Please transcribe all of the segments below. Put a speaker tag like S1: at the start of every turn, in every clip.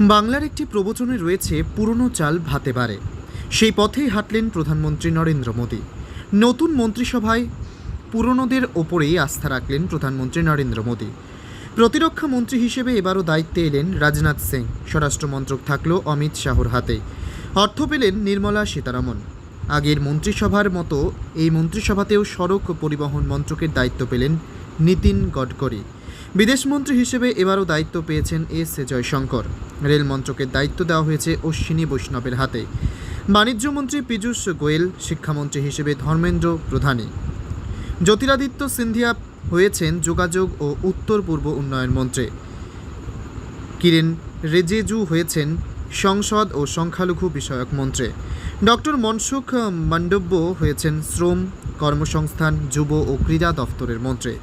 S1: বাংলার একটি প্রবচনে রয়েছে, পুরনো চাল ভাতে বাড়ে সেই পথেই হাঁটলেন প্রধানমন্ত্রী নরেন্দ্র মোদী। নতুন মন্ত্রিসভায় পুরনোদের ওপরেই আস্থা রাখলেন প্রধানমন্ত্রী নরেন্দ্র মোদী। প্রতিরক্ষা মন্ত্রী হিসেবে এবারও দায়িত্বে এলেন রাজনাথ সিং। স্বরাষ্ট্রমন্ত্রক থাকল অমিত শাহর হাতে। অর্থ পেলেন নির্মলা সীতারামন। আগের মন্ত্রিসভার মতো এই মন্ত্রিসভাতেও সড়ক পরিবহন মন্ত্রকের দায়িত্ব পেলেন নীতিন গডকরি। বিদেশমন্ত্রী হিসেবে এবারও দায়িত্ব পেয়েছেন এস এ জয়শঙ্কর। রেল মন্ত্রকের দায়িত্ব দেওয়া হয়েছে অশ্বিনী বৈষ্ণবের হাতে। বাণিজ্যমন্ত্রী পীযূষ গোয়েল, শিক্ষামন্ত্রী হিসেবে ধর্মেন্দ্র প্রধানী জ্যোতিরাদিত্য সিন্ধিয়া হয়েছেন যোগাযোগ ও উত্তর পূর্ব উন্নয়ন মন্ত্রী। কিরেন রেজেজু হয়েছেন সংসদ ও সংখ্যালঘু বিষয়ক মন্ত্রী। ডক্টর মনসুখ মান্ডব্য হয়েছেন শ্রম কর্মসংস্থান, যুব ও ক্রীড়া দফতরের মন্ত্রী।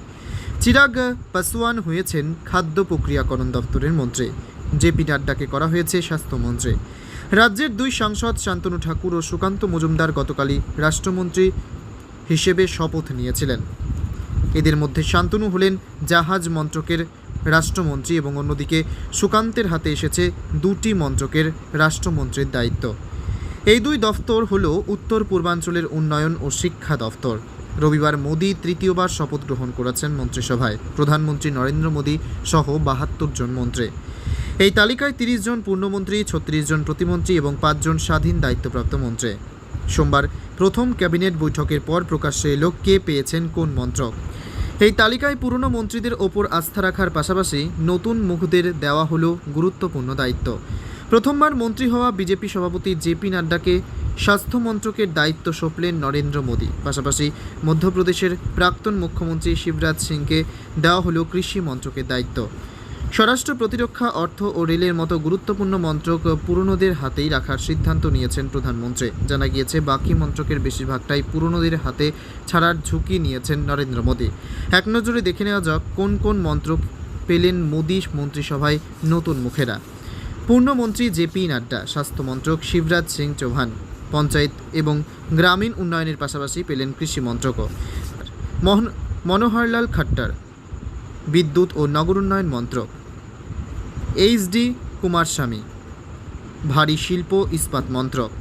S1: চিরাগ পাসওয়ান হয়েছেন খাদ্য প্রক্রিয়াকরণ দফতরের মন্ত্রী। জেপি নাড্ডাকে করা হয়েছে স্বাস্থ্যমন্ত্রী। রাজ্যের দুই সাংসদ শান্তনু ঠাকুর ও সুকান্ত মজুমদার গতকালই রাষ্ট্রমন্ত্রী হিসেবে শপথ নিয়েছিলেন। এদের মধ্যে শান্তনু হলেন জাহাজ মন্ত্রকের রাষ্ট্রমন্ত্রী এবং অন্যদিকে সুকান্তের হাতে এসেছে দুটি মন্ত্রকের রাষ্ট্রমন্ত্রীর দায়িত্ব। এই দুই দফতর হল উত্তর পূর্বাঞ্চলের উন্নয়ন ও শিক্ষা দফতর। রবিবার মোদী তৃতীয়বার শপথ গ্রহণ করেছেন মন্ত্রিসভায়। প্রধানমন্ত্রী নরেন্দ্র মোদী সহ বাহাত্তর জন মন্ত্রী। এই তালিকায় তিরিশ জন পূর্ণমন্ত্রী, ছত্রিশ জন প্রতিমন্ত্রী এবং পাঁচজন স্বাধীন দায়িত্বপ্রাপ্ত মন্ত্রী। সোমবার প্রথম ক্যাবিনেট বৈঠকের পর প্রকাশ্যে এলো কে পেয়েছেন কোন মন্ত্রক? এই তালিকায় পুরনো মন্ত্রীদের ওপর আস্থা রাখার পাশাপাশি নতুন মুখদের দেওয়া হলো গুরুত্বপূর্ণ দায়িত্ব। প্রথমবার মন্ত্রী হওয়া বিজেপি সভাপতি জেপি নাড্ডাকে স্বাস্থ্য মন্ত্রকের দায়িত্ব সঁপলেন নরেন্দ্র মোদী। পাশাপাশি মধ্যপ্রদেশের প্রাক্তন মুখ্যমন্ত্রী শিবরাজ সিংকে দেওয়া হলো কৃষি মন্ত্রকের দায়িত্ব। স্বরাষ্ট্র প্রতিরক্ষা, অর্থ ও রেলের মতো গুরুত্বপূর্ণ মন্ত্রক পুরনোদের হাতেই রাখার সিদ্ধান্ত নিয়েছেন প্রধানমন্ত্রী। জানা গিয়েছে, বাকি মন্ত্রকের বেশিরভাগটাই পুরনোদের হাতে ছাড়ার ঝুঁকি নিয়েছেন নরেন্দ্র মোদী। এক নজরে দেখে নেওয়া যাক কোন কোন মন্ত্রক পেলেন মোদী মন্ত্রিসভায় নতুন মুখেরা। পূর্ণমন্ত্রী জেপি নাড্ডা, স্বাস্থ্যমন্ত্রক শিবরাজ সিং চৌহান, পঞ্চায়েত এবং গ্রামীণ উন্নয়নের পাশাপাশি পেলেন কৃষি মন্ত্রকও। মনোহরলাল খাট্টার, বিদ্যুৎ ও নগর উন্নয়ন মন্ত্রক। এইচডি কুমারস্বামী ভারী শিল্প ইস্পাত মন্ত্রক।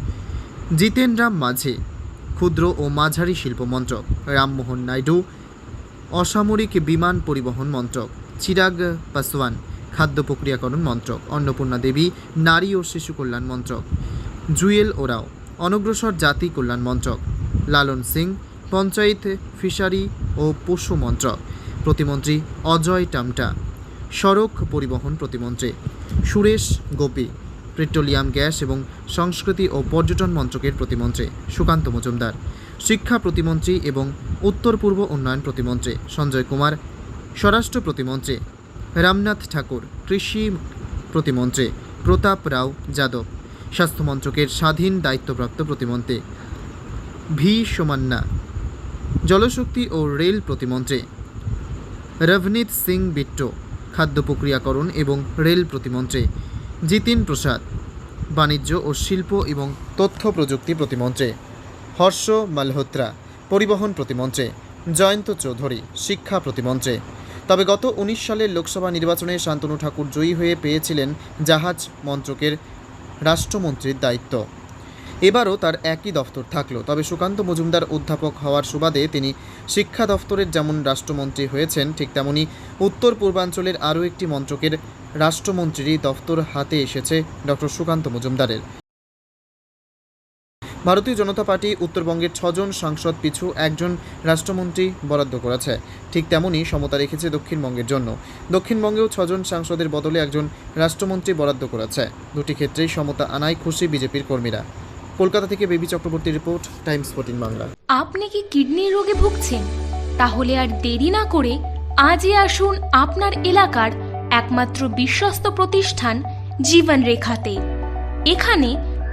S1: জিতেন রাম মাঝে, ক্ষুদ্র ও মাঝারি শিল্প মন্ত্রক। রামমোহন নাইডু, অসামরিক বিমান পরিবহন মন্ত্রক। চিরাগ পাসওয়ান খাদ্য প্রক্রিয়াকরণ মন্ত্রক, অন্নপূর্ণা দেবী, নারী ও শিশু কল্যাণ মন্ত্রক, জুয়েল ওরাও অনগ্রসর জাতি কল্যাণ মন্ত্রক, লালন সিং, পঞ্চায়েত ফিশারি ও পশু মন্ত্রক, প্রতিমন্ত্রী অজয় টামটা, সড়ক পরিবহন প্রতিমন্ত্রী সুরেশ গোপী, পেট্রোলিয়াম গ্যাস এবং সংস্কৃতি ও পর্যটন মন্ত্রকের প্রতিমন্ত্রী সুকান্ত মজুমদার, শিক্ষা প্রতিমন্ত্রী এবং উত্তর পূর্ব উন্নয়ন প্রতিমন্ত্রী সঞ্জয় কুমার, স্বরাষ্ট্র প্রতিমন্ত্রী রামনাথ ঠাকুর, কৃষি প্রতিমন্ত্রী প্রতাপ রাও যাদব, স্বাস্থ্য মন্ত্রকের স্বাধীন দায়িত্বপ্রাপ্ত প্রতিমন্ত্রী ভি. সোমান্না, জলশক্তি ও রেল প্রতিমন্ত্রী রভনীত সিং বিট্টো, খাদ্য প্রক্রিয়াকরণ এবং রেল প্রতিমন্ত্রী জিতিন প্রসাদ, বাণিজ্য ও শিল্প এবং তথ্য প্রযুক্তি প্রতিমন্ত্রী হর্ষ মালহোত্রা, পরিবহন প্রতিমন্ত্রী জয়ন্ত চৌধুরী, শিক্ষা প্রতিমন্ত্রী তবে গত উনিশ সালের লোকসভা নির্বাচনে শান্তনু ঠাকুর জয়ী হয়ে পেয়েছিলেন জাহাজ মন্ত্রকের রাষ্ট্রমন্ত্রীর দায়িত্ব। এবারও তার একই দফতর থাকল। তবে সুকান্ত মজুমদার অধ্যাপক হওয়ার সুবাদে তিনি শিক্ষা দফতরের যেমন রাষ্ট্রমন্ত্রী হয়েছেন, ঠিক তেমনি উত্তর পূর্বাঞ্চলের আরও একটি মন্ত্রকের রাষ্ট্রমন্ত্রীরই দফতর হাতে এসেছে ডক্টর সুকান্ত মজুমদারের। ভারতীয় জনতা পার্টি উত্তরবঙ্গের ছজন সাংসদ পিছু একজন রাষ্ট্রমন্ত্রী বরাদ্দ করেছে। ঠিক তেমনই সমতা রেখেছে দক্ষিণবঙ্গের জন্য। দক্ষিণবঙ্গেও ছজন সাংসদের বদলে একজন রাষ্ট্রমন্ত্রী বরাদ্দ করেছে। দুটি ক্ষেত্রেই সমতা আনায় খুশি বিজেপির কর্মীরা। কলকাতা থেকে Baby Chakraborty report, Times fourteen Bangla.
S2: আপনি কি কিডনি রোগে ভুগছেন? তাহলে আর দেরি না করে আজই আসুন আপনার এলাকার একমাত্র বিশ্বস্ত প্রতিষ্ঠান জীবন রেখাতে এখানে